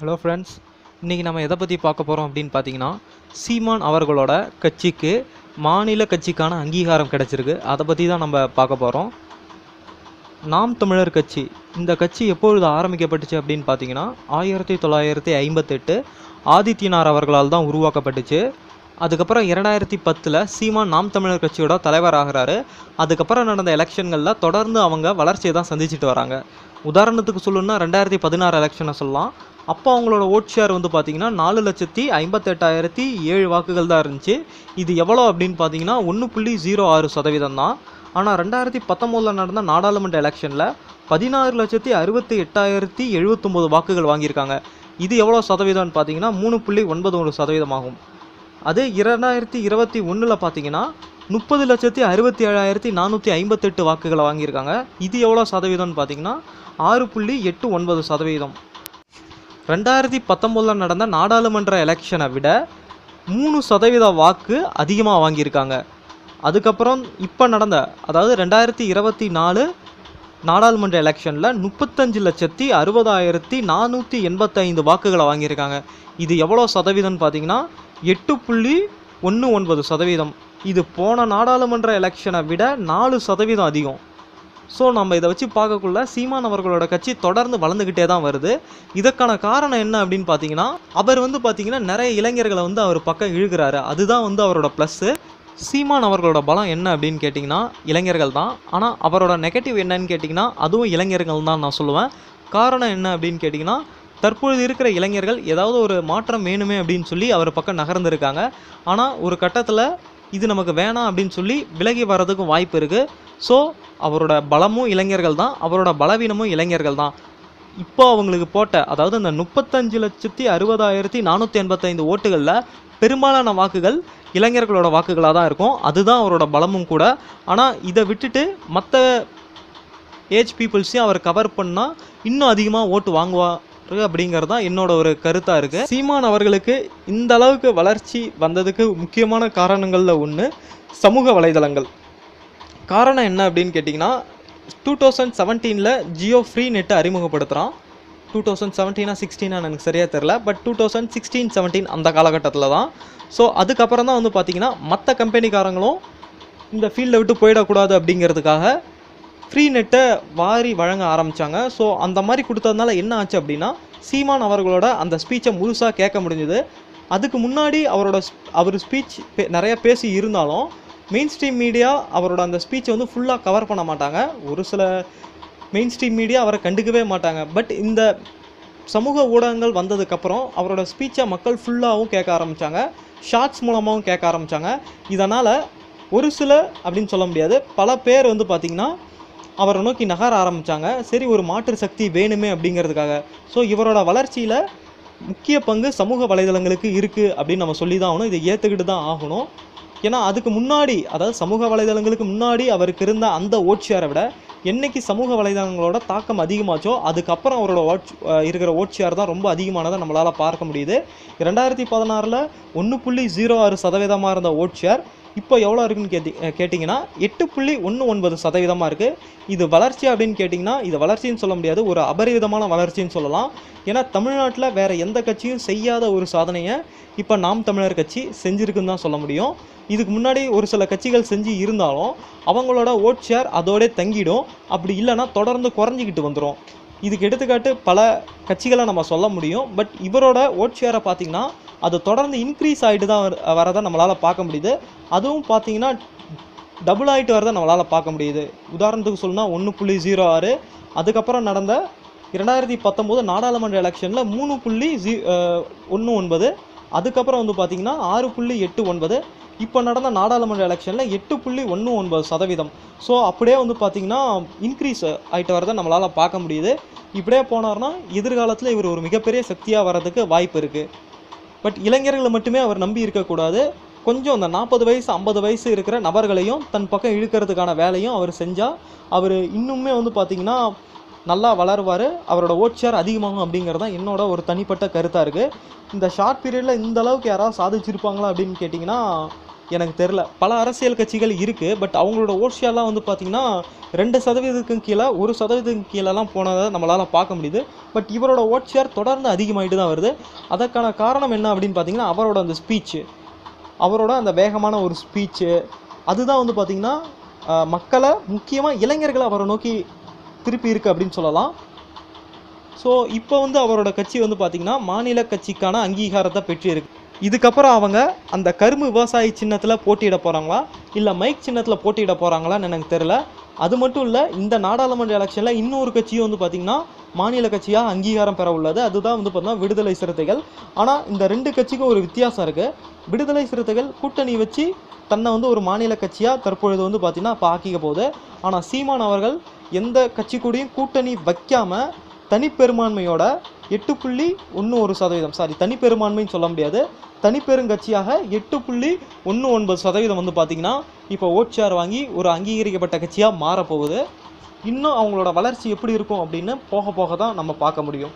Hello friends இன்றைக்கி நம்ம எதை பற்றி பார்க்க போகிறோம் அப்படின்னு பார்த்தீங்கன்னா சீமான் அவர்களோட கட்சிக்கு மாநில கட்சிக்கான அங்கீகாரம் கிடச்சிருக்கு. அதை பற்றி தான் நம்ம பார்க்க போகிறோம் நாம் தமிழர் கட்சி இந்த கட்சி எப்பொழுது ஆரம்பிக்கப்பட்டுச்சு அப்படின்னு பார்த்தீங்கன்னா ஆயிரத்தி தொள்ளாயிரத்தி ஐம்பத்தெட்டு ஆதித்யநார் அவர்களால் தான் உருவாக்கப்பட்டுச்சு. அதுக்கப்புறம் இரண்டாயிரத்தி பத்தில் சீமான் நாம் தமிழர் கட்சியோட தலைவர் ஆகிறாரு. அதுக்கப்புறம் நடந்த எலெக்ஷன்களில் தொடர்ந்து அவங்க வளர்ச்சியை தான் சந்திச்சுட்டு வராங்க. உதாரணத்துக்கு சொல்லணும்னா ரெண்டாயிரத்தி பதினாறு எலெக்ஷனை சொல்லலாம். அப்போ அவங்களோட ஓட் ஷேர் வந்து பார்த்தீங்கன்னா நாலு லட்சத்தி ஐம்பத்தெட்டாயிரத்தி ஏழு வாக்குகள் தான் இருந்துச்சு. இது எவ்வளோ அப்படின்னு பார்த்தீங்கன்னா ஒன்று புள்ளி ஜீரோ ஆறு சதவீதம் தான். ஆனால் ரெண்டாயிரத்தி பத்தொம்போதில் நடந்த நாடாளுமன்ற எலெக்ஷனில் பதினாறு லட்சத்தி அறுபத்தி எட்டாயிரத்தி எழுபத்தொம்போது வாக்குகள் வாங்கியிருக்காங்க. இது எவ்வளோ சதவீதம்னு பார்த்தீங்கன்னா மூணு புள்ளி ஒன்பது ஒரு சதவீதம் ஆகும் அதே இரண்டாயிரத்தி இருபத்தி ஒன்றில் பார்த்தீங்கன்னா முப்பது லட்சத்தி அறுபத்தி ஏழாயிரத்தி நானூற்றி ஐம்பத்தெட்டு வாக்குகளை வாங்கியிருக்காங்க. இது எவ்வளோ சதவீதம்னு பார்த்தீங்கன்னா ஆறு புள்ளி எட்டு ஒன்பது சதவீதம். ரெண்டாயிரத்தி பத்தொம்போதில் நடந்த நாடாளுமன்ற எலெக்ஷனை விட மூணு சதவீத வாக்கு அதிகமாக வாங்கியிருக்காங்க. அதுக்கப்புறம் இப்போ நடந்த அதாவது ரெண்டாயிரத்தி இருபத்தி நாலு நாடாளுமன்ற எலெக்ஷனில் முப்பத்தஞ்சு லட்சத்தி அறுபதாயிரத்தி நானூற்றி எண்பத்தைந்து வாக்குகளை வாங்கியிருக்காங்க. இது எவ்வளோ சதவீதம்னு பார்த்தீங்கன்னா எட்டு புள்ளி ஒன்று ஒன்பது சதவீதம். இது போன நாடாளுமன்ற எலெக்ஷனை விட நாலு சதவீதம் அதிகம். ஸோ நம்ம இதை வச்சு பார்க்கக்குள்ள சீமான் அவர்களோட கட்சி தொடர்ந்து வளர்ந்துக்கிட்டே தான் வருது. இதற்கான காரணம் என்ன அப்படின்னு பார்த்தீங்கன்னா அவர் வந்து பார்த்தீங்கன்னா நிறைய இளைஞர்களை வந்து அவர் பக்கம் இழுக்கிறாரு. அதுதான் வந்து அவரோட ப்ளஸ்ஸு சீமான் அவர்களோட பலம் என்ன அப்படின்னு கேட்டிங்கன்னா இளைஞர்கள் தான். ஆனால் அவரோட நெகட்டிவ் என்னன்னு கேட்டிங்கன்னா அதுவும் இளைஞர்கள் தான் நான் சொல்லுவேன். காரணம் என்ன அப்படின்னு கேட்டிங்கன்னா தற்பொழுது இருக்கிற இளைஞர்கள் ஏதாவது ஒரு மாற்றம் வேணுமே அப்படின்னு சொல்லி அவர் பக்கம் நகர்ந்துருக்காங்க. ஆனால் ஒரு கட்டத்தில் இது நமக்கு வேணாம் அப்படின்னு சொல்லி விலகி வர்றதுக்கும் வாய்ப்பு இருக்குது ஸோ அவரோட பலமும் இளைஞர்கள் தான் அவரோட பலவீனமும் இளைஞர்கள் தான். இப்போ அவங்களுக்கு போட்ட அதாவது இந்த முப்பத்தஞ்சு லட்சத்தி அறுபதாயிரத்தி நானூற்றி எண்பத்தைந்து ஓட்டுகளில் பெரும்பாலான வாக்குகள் இளைஞர்களோட வாக்குகளாக தான் இருக்கும். அதுதான் அவரோட பலமும் கூட. ஆனால் இதை விட்டுட்டு மற்ற ஏஜ் பீப்புள்ஸையும் அவர் கவர் பண்ணால் இன்னும் அதிகமாக ஓட்டு வாங்குவார் அப்படிங்கிறது தான் என்னோட ஒரு கருத்தாக இருக்குது சீமான் அவர்களுக்கு இந்த அளவுக்கு வளர்ச்சி வந்ததுக்கு முக்கியமான காரணங்களில் ஒன்று சமூக வலைதளங்கள். காரணம் என்ன அப்படின்னு கேட்டிங்கன்னா டூ தௌசண்ட் செவன்டீனில் ஜியோ ஃப்ரீ நெட்டை அறிமுகப்படுத்துகிறான் டூ தௌசண்ட் செவன்டீனா சிக்ஸ்டீனா எனக்கு சரியாக தெரில but two thousand sixteen seventeen அந்த காலகட்டத்தில் தான் ஸோ அதுக்கப்புறம் தான் வந்து பார்த்திங்கன்னா மற்ற கம்பெனிக்காரங்களும் இந்த ஃபீல்டை விட்டு போயிடக்கூடாது அப்படிங்கிறதுக்காக ஃப்ரீ நெட்டை வாரி வழங்க ஆரம்பித்தாங்க ஸோ அந்த மாதிரி கொடுத்ததுனால என்ன ஆச்சு அப்படின்னா சீமான் அவர்களோட அந்த ஸ்பீச்சை முழுசாக கேட்க முடிஞ்சுது. அதுக்கு முன்னாடி அவரோட ஸ்- அவர் ஸ்பீச் நிறைய பேசி இருந்தாலும் மெயின் ஸ்ட்ரீம் மீடியா அவரோட அந்த ஸ்பீச்சை வந்து ஃபுல்லாக கவர் பண்ண மாட்டாங்க. ஒரு சில மெயின் ஸ்ட்ரீம் மீடியா அவரை கண்டுக்கவே மாட்டாங்க. பட் இந்த சமூக ஊடகங்கள் வந்ததுக்கப்புறம் அவரோட ஸ்பீச்சை மக்கள் ஃபுல்லாகவும் கேட்க ஆரம்பித்தாங்க ஷார்ட்ஸ் மூலமாகவும் கேட்க ஆரம்பித்தாங்க இதனால் ஒரு சில அப்படின்னு சொல்ல முடியாது. பல பேர் வந்து பார்த்திங்கன்னா அவரை நோக்கி நகர ஆரம்பித்தாங்க சரி ஒரு மாற்று சக்தி வேணுமே அப்படிங்கிறதுக்காக. ஸோ இவரோட வளர்ச்சியில் முக்கிய பங்கு சமூக வலைதளங்களுக்கு இருக்குது அப்படின்னு நம்ம சொல்லி தான் ஆகணும். இதை ஏற்றுக்கிட்டு தான் ஆகணும். ஏன்னா அதுக்கு முன்னாடி அதாவது சமூக வலைதளங்களுக்கு முன்னாடி அவருக்கு இருந்த அந்த ஓட்சியாரை விட என்னைக்கு சமூக வலைதளங்களோட தாக்கம் அதிகமாச்சோ அதுக்கப்புறம் அவரோட ஓட் இருக்கிற ஓட்சியார் தான் ரொம்ப அதிகமானதை நம்மளால் பார்க்க முடியுது. ரெண்டாயிரத்தி பதினாறில் ஒன்று புள்ளி ஜீரோ ஆறு சதவீதமாக இருந்த ஓட்சியார் இப்போ எவ்வளோ இருக்குன்னு கேட்டி கேட்டிங்கன்னா எட்டு புள்ளி ஒன்று ஒன்பது சதவீதமாக இருக்குது இது வளர்ச்சி அப்படின்னு கேட்டிங்கன்னா இது வளர்ச்சின்னு சொல்ல முடியாது. ஒரு அபரிவிதமான வளர்ச்சின்னு சொல்லலாம். ஏன்னா தமிழ்நாட்டில் வேறு எந்த கட்சியும் செய்யாத ஒரு சாதனையை இப்போ நாம் தமிழர் கட்சி செஞ்சுருக்குன்னு தான் சொல்ல முடியும். இதுக்கு முன்னாடி ஒரு சில கட்சிகள் செஞ்சு இருந்தாலும் அவங்களோட ஓட் ஷேர் அதோடே தங்கிடும். அப்படி இல்லைன்னா தொடர்ந்து குறைஞ்சிக்கிட்டு வந்துடும் இதுக்கு எடுத்துக்காட்டு பல கட்சிகளை நம்ம சொல்ல முடியும். பட் இவரோட ஓட் ஷேரை பார்த்திங்கன்னா அது தொடர்ந்து இன்க்ரீஸ் ஆகிட்டு தான் வரதை நம்மளால் பார்க்க முடியுது. அதுவும் பார்த்தீங்கன்னா டபுள் ஆகிட்டு வரதை நம்மளால் பார்க்க முடியுது. உதாரணத்துக்கு சொல்லணும்னா ஒன்று புள்ளி ஜீரோ ஆறு. அதுக்கப்புறம் நடந்த இரண்டாயிரத்தி பத்தொம்போது நாடாளுமன்ற எலெக்ஷனில் மூணு புள்ளி ஜீ ஒன்று ஒன்பது. அதுக்கப்புறம் வந்து பார்த்திங்கன்னா ஆறு புள்ளி எட்டு ஒன்பது. இப்போ நடந்த நாடாளுமன்ற எலெக்ஷனில் எட்டு புள்ளி ஒன்று ஒன்பது சதவீதம். ஸோ அப்படியே வந்து பார்த்திங்கன்னா இன்க்ரீஸ் ஆகிட்டு வரதை நம்மளால் பார்க்க முடியுது. இப்படியே போனார்னா எதிர்காலத்தில் இவர் ஒரு மிகப்பெரிய சக்தியாக வர்றதுக்கு வாய்ப்பு இருக்குது பட் இளைஞர்களை மட்டுமே அவர் நம்பி இருக்கக்கூடாது. கொஞ்சம் அந்த நாற்பது வயசு ஐம்பது வயசு இருக்கிற நபர்களையும் தன் பக்கம் இழுக்கிறதுக்கான வேலையும் அவர் செஞ்சால் அவர் இன்னுமே வந்து பார்த்திங்கன்னா நல்லா வளருவார். அவரோட ஓட் ஷேர் அதிகமாகும் அப்படிங்கிறது தான் என்னோட ஒரு தனிப்பட்ட கருத்தாக இருக்குது இந்த ஷார்ட் பீரியடில் இந்த அளவுக்கு யாராவது சாதிச்சிருப்பாங்களா அப்படின்னு கேட்டிங்கன்னா எனக்கு தெரில பல அரசியல் கட்சிகள் இருக்குது பட் அவங்களோட ஓட் ஷேர்லாம் வந்து பார்த்திங்கன்னா ரெண்டு சதவீதத்துக்கும் கீழே ஒரு சதவீதத்துக்கு கீழெல்லாம் போனதை நம்மளால் பார்க்க முடியுது. பட் இவரோட ஓட் ஷேர் தொடர்ந்து அதிகமாகிட்டு தான் வருது. அதற்கான காரணம் என்ன அப்படின்னு பார்த்தீங்கன்னா அவரோட அந்த ஸ்பீச்சு அவரோட அந்த வேகமான ஒரு ஸ்பீச்சு அதுதான் வந்து பார்த்திங்கன்னா மக்களை முக்கியமாக இளைஞர்களை அவரை நோக்கி திருப்பி இருக்கு அப்படின்னு சொல்லலாம். ஸோ இப்போ வந்து அவரோட கட்சி வந்து பார்த்திங்கன்னா மாநில கட்சிக்கான அங்கீகாரத்தை பெற்றிருக்கு. இதுக்கப்புறம் அவங்க அந்த கரும்பு விவசாயி சின்னத்தில் போட்டியிட போகிறாங்களா இல்லை மைக் சின்னத்தில் போட்டியிட போகிறாங்களான்னு எனக்கு தெரில அது மட்டும் இல்லை இந்த நாடாளுமன்ற எலெக்ஷனில் இன்னொரு கட்சியும் வந்து பார்த்திங்கன்னா மாநில கட்சியாக அங்கீகாரம் பெற உள்ளது. அதுதான் வந்து பார்த்தீங்கன்னா விடுதலை சிறுத்தைகள். ஆனால் இந்த ரெண்டு கட்சிக்கும் ஒரு வித்தியாசம் இருக்குது விடுதலை சிறுத்தைகள் கூட்டணி வச்சு தன்னை வந்து ஒரு மாநில கட்சியாக தற்பொழுது வந்து பார்த்திங்கன்னா இப்போ ஆக்கிக்க போகுது. ஆனால் சீமான் அவர்கள் எந்த கட்சி கூடயும் கூட்டணி வைக்காமல் தனிப்பெரும்பான்மையோட எட்டு புள்ளி ஒன்று ஒரு சதவீதம். சாரி தனிப்பெரும்பான்மைன்னு சொல்ல முடியாது. தனிப்பெருங்கட்சியாக எட்டு புள்ளி ஒன்று ஒன்பது சதவீதம் வந்து பார்த்திங்கன்னா இப்போ ஓட் ஷேர் வாங்கி ஒரு அங்கீகரிக்கப்பட்ட கட்சியாக மாறப்போகுது. இன்னும் அவங்களோட வளர்ச்சி எப்படி இருக்கும் அப்படின்னு போக போக தான் நம்ம பார்க்க முடியும்.